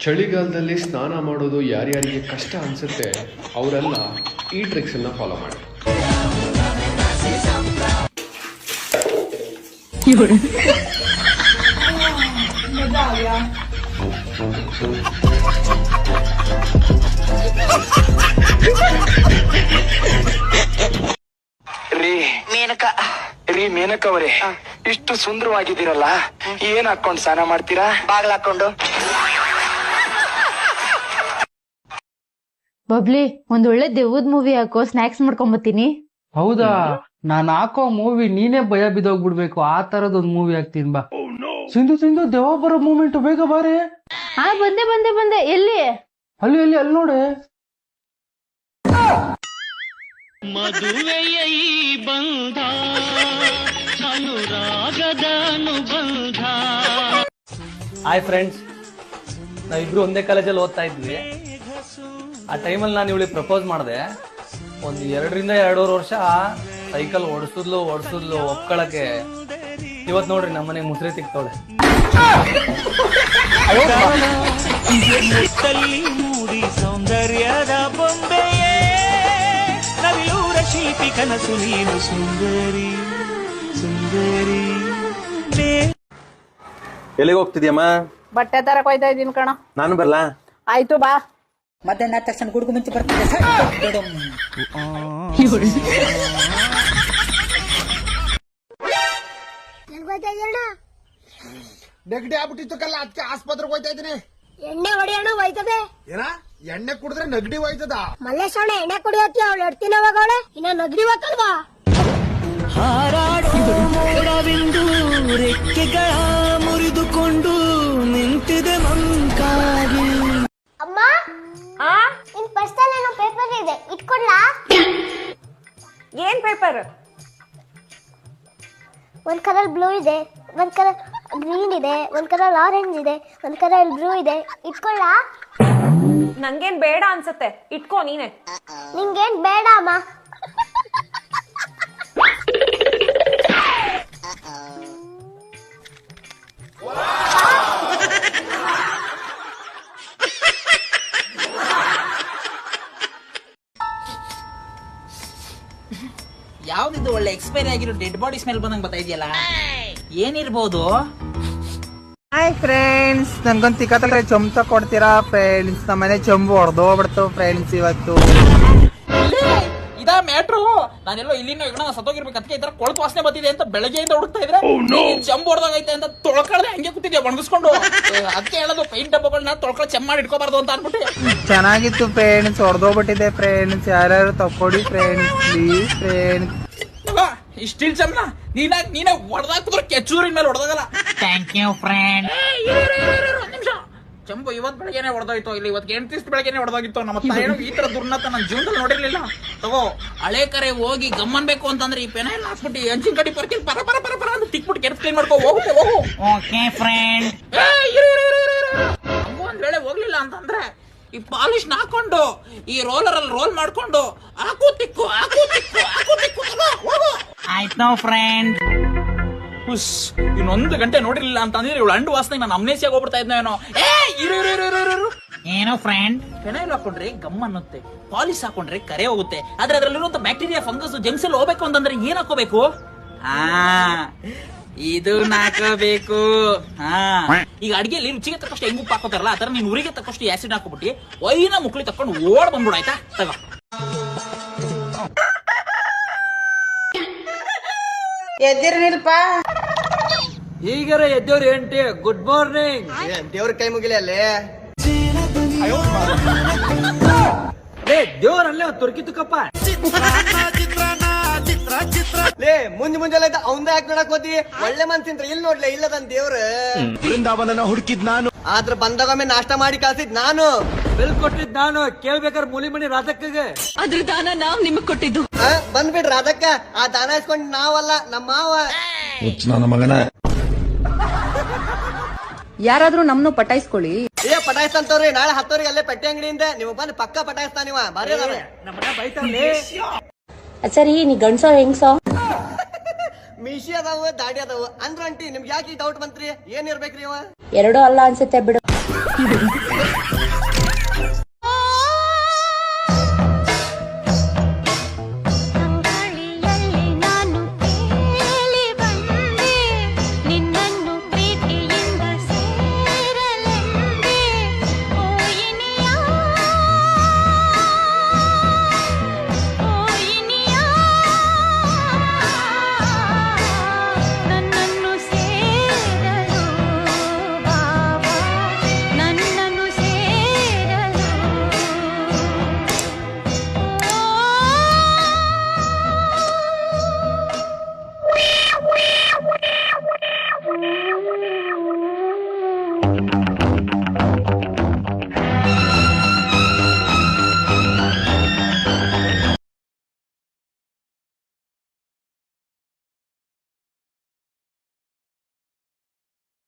ಚಳಿಗಾಲದಲ್ಲಿ ಸ್ನಾನ ಮಾಡೋದು ಯಾರ್ಯಾರಿಗೆ ಕಷ್ಟ ಅನ್ಸುತ್ತೆ ಅವರೆಲ್ಲ ಈ ಟ್ರಿಕ್ಸನ್ನು ಫಾಲೋ ಮಾಡಿ. ರೀ ಮೇನಕ. ರೀ ಮೇನಕ ಅವರೇ ಇಷ್ಟು ಸುಂದರವಾಗಿದ್ದೀರಲ್ಲ ಏನ್ ಹಾಕೊಂಡು ಸ್ನಾನ ಮಾಡ್ತೀರಾ? ಬಾಗ್ಲ ಬಬ್ಲಿ ಒಂದ್ ಒಳ್ಳೆ ದೆವ್ವದ್ ಮೂವಿ ಹಾಕೋ ಸ್ನಾಕ್ಸ್ ಮಾಡ್ಕೊಂಬತ್ತೀನಿ. ಹೌದಾ? ನಾನ್ ಹಾಕೋ ಮೂವಿ ನೀನೇ ಭಯ ಬಿದ್ದೋಗ್ಬಿಡ್ಬೇಕು. ಆ ತರದ್ ಒಂದ್ ಮೂವಿ ಹಾಕ್ತೀನಿ ಬಾ. ಸಿಂಧು ಸಿಂಧು ದೇವ ಬರೋ ಮೂಮೆಂಟ್ ಬೇಗ ಬಾರಿ. ಆ ಬಂದೆ ಬಂದೆ ಬಂದೆ. ಎಲ್ಲಿ? ಅಲ್ಲಿ ಅಲ್ಲಿ ಅಲ್ಲಿ ನೋಡೆ. ಹಾಯ್ ಫ್ರೆಂಡ್ಸ್ ನಾವಿಬ್ರು ಒಂದೇ ಕಾಲೇಜಲ್ಲಿ ಓದ್ತಾ ಇದ್ವಿ. ಆ ಟೈಮಲ್ಲಿ ನಾನು ಇವಳಿಗೆ ಪ್ರಪೋಸ್ ಮಾಡಿದೆ ಒಂದು ಎರಡರಿಂದ ಎರಡೂವರೆ ವರ್ಷ ಸೈಕಲ್ ಓಡಿಸಿದ್ಲು ಓಡಿಸಿದ್ಲು ಒಪ್ಕೊಳಕ್ಕೆ. ಇವತ್ತು ನೋಡ್ರಿ ನಮ್ಮನೆಗೆ ಮುಸ್ರಿ ತಿಕ್ತವಳೆ. ಮೂಡಿ ಸೌಂದರ್ಯದ ಬೊಂಬೆಯೇ. ನವಿಲೂರ ಶಿಲ್ಪಿ ಕನಸು ನೀನು ಸುಂದರಿ ಸುಂದರಿ. ಎಲ್ಲಿಗೆ ಹೋಗ್ತಿದ್ಯಮ್ಮ? ಬಟ್ಟೆ ತರಕ್ ಹೋಯ್ತಾ ಇದೀನಿ ಕಣ. ನಾನು ಬರ್ಲಾ? ಆಯ್ತು ಬಾ. ಮಧ್ಯಾಹ್ನ ಆದ ತಕ್ಷಣ ಗುಡುಗು ಮುಂಚೆ ಬರ್ತದೆ. ನೆಗಡಿ ಆಗ್ಬಿಟ್ಟಿತ್ತು ಕಲ್ಲ ಅದಕ್ಕೆ ಆಸ್ಪತ್ರೆಗೆ ಹೋಯ್ತಾ ಇದ್ದೀನಿ. ಎಣ್ಣೆ ಹೊಡೆಯೋಣ ಹೋಯ್ತದೆ. ಏನ? ಎಣ್ಣೆ ಕುಡಿದ್ರೆ ನೆಗಡಿ ಹೋಯ್ತದ? ಮಲ್ಲೇಶಣ್ಣ ಎಣ್ಣೆ ಕುಡಿಯೋಕೆ ಅವಳು ಎಡ್ತಿನ ಅವಳೆ. ಇನ್ನ ನಗಡಿ ಹೋಗಲ್ವಾ ಹಾರಾಡೋಡವೆಂದು ರೆಕ್ಕೆಗಳ ಮುರಿದುಕೊಂಡು ನಿಂತಿದೆ ಮಂಕಾಗಿ ಪೇಪರ್ ಒಂದ್ ಕಲರ್ ಬ್ಲೂ ಇದೆ ಒಂದ್ ಕಲರ್ ಗ್ರೀನ್ ಇದೆ ಒಂದ್ ಕಲರ್ ಆರೆಂಜ್ ಇದೆ ಒಂದ್ ಕಲರ್ ಬ್ಲೂ ಇದೆ. ಇಟ್ಕೊಳ್ಳ? ನಂಗೇನ್ ಬೇಡ ಅನ್ಸತ್ತೆ. ಇಟ್ಕೋ ನೀನೆ. ನಿಂಗೇನ್ ಬೇಡ ಅಮ್ಮ. ಯಾವ್ದಿದು ಒಳ್ಳೆ ಎಕ್ಸ್ಪೈರಿ ಆಗಿರೋ ಡೆಡ್ ಬಾಡಿ ಸ್ಮೆಲ್ ಬಂದಂಗ್ ಬರ್ತಾ ಇದೆಯಲ್ಲ? ಏನಿರ್ಬೋದು? ಹಾಯ್ ಫ್ರೆಂಡ್ಸ್ ನನ್ಗೊಂದು ತಿಕ್ಕ ಚೊಂಬ ಕೊಡ್ತೀರಾ ಫ್ರೆಂಡ್ಸ್ ನಮ್ಮನೆ ಚಂಬು ಹೊಡೆದೋಗ್ಬಿಡ್ತು ಫ್ರೆಂಡ್ಸ್ ಇವತ್ತು. ಮ್ಯಾಟ್ರು ನಾನೆಲ್ಲೋ ಇಲ್ಲಿನ ಈಗ ಸತ್ತೋಗಿರ್ಬೇಕು ಅದಕ್ಕೆ ಈ ತರ ಕೊಳತು ವಾಸನೆ ಬತ್ತಿದೆ ಅಂತ ಬೆಳಗ್ಗೆಯಿಂದ ಹುಡುಕ್ತಾ ಇದ್ರೆ ಜಂಬ್ ಹೊಡೆದಾಗೈತೆ ಅಂತ ತೊಳ್ಕೊಳ್ದೆ ಹಂಗೆ ಕೂತಿದ್ಯಾ ಒಣಗಿಸ್ಕೊಂಡು. ಅದಕ್ಕೆ ಹೇಳೋದು ಪೈಂಟ್ ಡಬ್ಬಗಳನ್ನ ತೊಳ್ಕೊಳ್ಳಿ ಚೆಮ್ಮ ಮಾಡಿ ಇಟ್ಕೋಬಾರ್ದು ಅಂತ ಅನ್ಬಿಟ್ಟು ಚೆನ್ನಾಗಿತ್ತು ಫ್ರೆಂಡ್ಸ್ ಹೊಡೆದೋಗ್ಬಿಟ್ಟಿದೆ ಫ್ರೆಂಡ್ಸ್ ಯಾರ್ಯಾರು ತಕ್ಕೊಡಿ ಫ್ರೆಂಡ್ಸ್ ಪ್ಲೀಸ್ ಫ್ರೆಂಡ್ಸ್ ಇಷ್ಟಿಲ್ ಚಮ್ನ ನೀನ ನೀನೇ ಹೊಡೆದಾಕಿದ್ರೆ ಕೆಚ್ಚೂರಿನ ಮೇಲೆ ಹೊಡೆದಾಗಲ್ಲ. ಥ್ಯಾಂಕ್ ಯು ಫ್ರೆಂಡ್ ಚಂಬು ಇವತ್ ಬೆಳಗ್ಗೆನೆ ಹೊಡೆದೋಯ್ತು ಇಲ್ಲಿ ಇವತ್ತು ಎಂಟಿಸ್ಟ್ ಬೆಳಗ್ಗೆನೆ ಹೊಡೆದೋಗಿತ್ತು ನಮ್ಮ ತಾಯಿನು ಈ ತರ ದುರ್ನತ ನನ್ನ ಜೀವನದಲ್ಲಿ ನೋಡಿರ್ಲಿಲ್ಲ. ತಗೋ ಹಳೆ ಕರೆ ಹೋಗಿ ಗಮ್ಮನ್ಬೇಕು ಅಂತಂದ್ರೆ ಈ ಪೆನ ಎಲ್ಲ ಹಾಕ್ಬಿಟ್ಟು ಹಂಚಿನ ಕಡಿ ಪರ್ಕಿಲ್ ಪರ ಪರ ಪರ ಪರ ಅಂತ ತಿಕ್ಬಿಟ್ಟು ಕೆರೆಸ್ ಕ್ಲೀನ್ ಮಾಡ್ಕೋ ಹೋಗುತ್ತೆ ಹೋಗು ಓಕೆ ಫ್ರೆಂಡ್ ಒಂದ್ ವೇಳೆ ಹೋಗ್ಲಿಲ್ಲ ಅಂತಂದ್ರೆ ಈ ಪಾಲಿಶ್ ಹಾಕೊಂಡು ಈ ರೋಲರ್ ಅಲ್ಲಿ ರೋಲ್ ಮಾಡ್ಕೊಂಡು ಹಾಕು ತಿಕ್ಕು ಹಾಕು ತಿಕ್ಕು ಹಾಕು ತಿಕ್ಕು ಹೋಗು. ಆಯ್ತು ನಾವು ಫ್ರೆಂಡ್ ಹುಸ್ ಇನ್ನೊಂದು ಗಂಟೆ ನೋಡಿರ್ಲಿಲ್ಲ ಅಂತಂದ್ರೆ ಇವಳು ಅಂಡು ವಾಸನೆ ನಾನು ಅಮ್ನೇಸಿಯಾಗಿ ಹೋಗ್ಬಿಡ್ತಾ ಇದ್ನ ಏನೋ. ಏ ಇರು ಇರು ಇರು ಇರು ಇರು. ಏನೋ ಫ್ರೆಂಡ್ ಫೆನೈಲ್ ಹಾಕೊಂಡ್ರೆ ಗಮ್ ಅನ್ನುತ್ತೆ ಪಾಲಿಶ್ ಹಾಕೊಂಡ್ರೆ ಕರೆ ಹೋಗುತ್ತೆ. ಆದ್ರೆ ಅದ್ರಲ್ಲಿರುವಂತ ಬ್ಯಾಕ್ಟೀರಿಯಾ ಫಂಗಸ್ ಜೆಮ್ಸ್ ಎಲ್ಲ ಹೋಗ್ಬೇಕು ಅಂತಂದ್ರೆ ಏನ್ ಹಾಕೋಬೇಕು ಆ ಇದು ಹಾಕೋಬೇಕು ಹಾ. ಈಗ ಅಡಿಗೆಲಿ ರುಚಿಗೆ ತಕ್ಕಷ್ಟು ಹೆಂಗ್ ಉಪ್ಪು ಹಾಕೋತಾರಲ್ಲ ಆತರ ನೀನ್ ಉರಿಗೆ ತಕ್ಕಷ್ಟು ಆಸಿಡ್ ಹಾಕೋಬಿಟ್ಟು ಒಯ್ನ ಮುಕ್ಳಿ ತಕೊಂಡು ಓಡ್ ಬಂದ್ಬಿಡು ಆಯ್ತಾ ತಗೋ ಎದ್ದಿರನಿಲ್ಪ ಈಗರ ಎದ್ದೇವ್ರಿ ಏಂಟಿ ಗುಡ್ ಮಾರ್ನಿಂಗ್ ದೇವ್ರ ಕೈ ಮುಗಿಲಿ ಅಲ್ಲೇ. ಲೇ ದೇವ್ರಲ್ಲೇ ತುರ್ಕಿ ತುಕ್ಕಪ್ಪ ಲೇ ಮುಂಜ್ ಮುಂಜಾನೆ ಅವಂದ ಯಾಕೆ ನೋಡಕ್ ಹೋತಿ ಒಳ್ಳೆ ಮನ್ಸಿಂತ್ರ ಇಲ್ಲಿ ನೋಡ್ಲೆ ಇಲ್ಲದನ್ ದೇವ್ರ. ಬೃಂದಾವನ ಹುಡುಕಿದ್ ನಾನು. ಆದ್ರ ಬಂದಾಗೊಮ್ಮೆ ನಾಷ್ಟ ಮಾಡಿ ಕಳ್ಸಿದ್ ನಾನು. ಬೆಲ್ ಕೊಟ್ಟಿದ್ ನಾನು ಕೇಳ್ಬೇಕಾದ್ರೆ ಮೂಲಿ ಮಣಿ ರಾಧಕ್ಕಗೆ. ಅದ್ರ ದಾನ ನಾವ್ ನಿಮಗ್ ಕೊಟ್ಟಿದ್ದು. ಬಂದ್ಬಿಡ್ರಿ ರಾಧಕ್ಕ ಆ ದಾನ ಇಸ್ಕೊಂಡ್ ನಾವಲ್ಲ ನಮ್ಮ ಮಾವ. ಯಾರಾದ್ರೂ ನಮ್ನು ಪಟಾಯಿಸ್ಕೊಳ್ಳಿ. ಏ ಪಟಾಯಿಸ್ತಂತವ್ರಿ ನಾಳೆ ಹತ್ತೋರಿಗೆ ಅಲ್ಲೇ ಪಟ್ಟಿ ಅಂಗಡಿಯಿಂದ ನೀವು ಬಂದು ಪಕ್ಕ ಪಟಾಯಿಸ್ತಾನ ಬರೀ ಸರಿ ನೀ ಗಂಡ್ಸ ಹೆಂಗ್ಸ? ಮೀಶಿ ಅದಾವ ದಾಡಿ ಅದಾವ. ಅಂದ್ರ ಅಂಟಿ ನಿಮ್ಗೆ ಯಾಕೆ ಡೌಟ್ ಬಂತ್ರಿ? ಏನ್ ಇರ್ಬೇಕ್ರಿ ಅವ ಎರಡೂ ಅಲ್ಲ ಅನ್ಸುತ್ತೆ ಬಿಡು.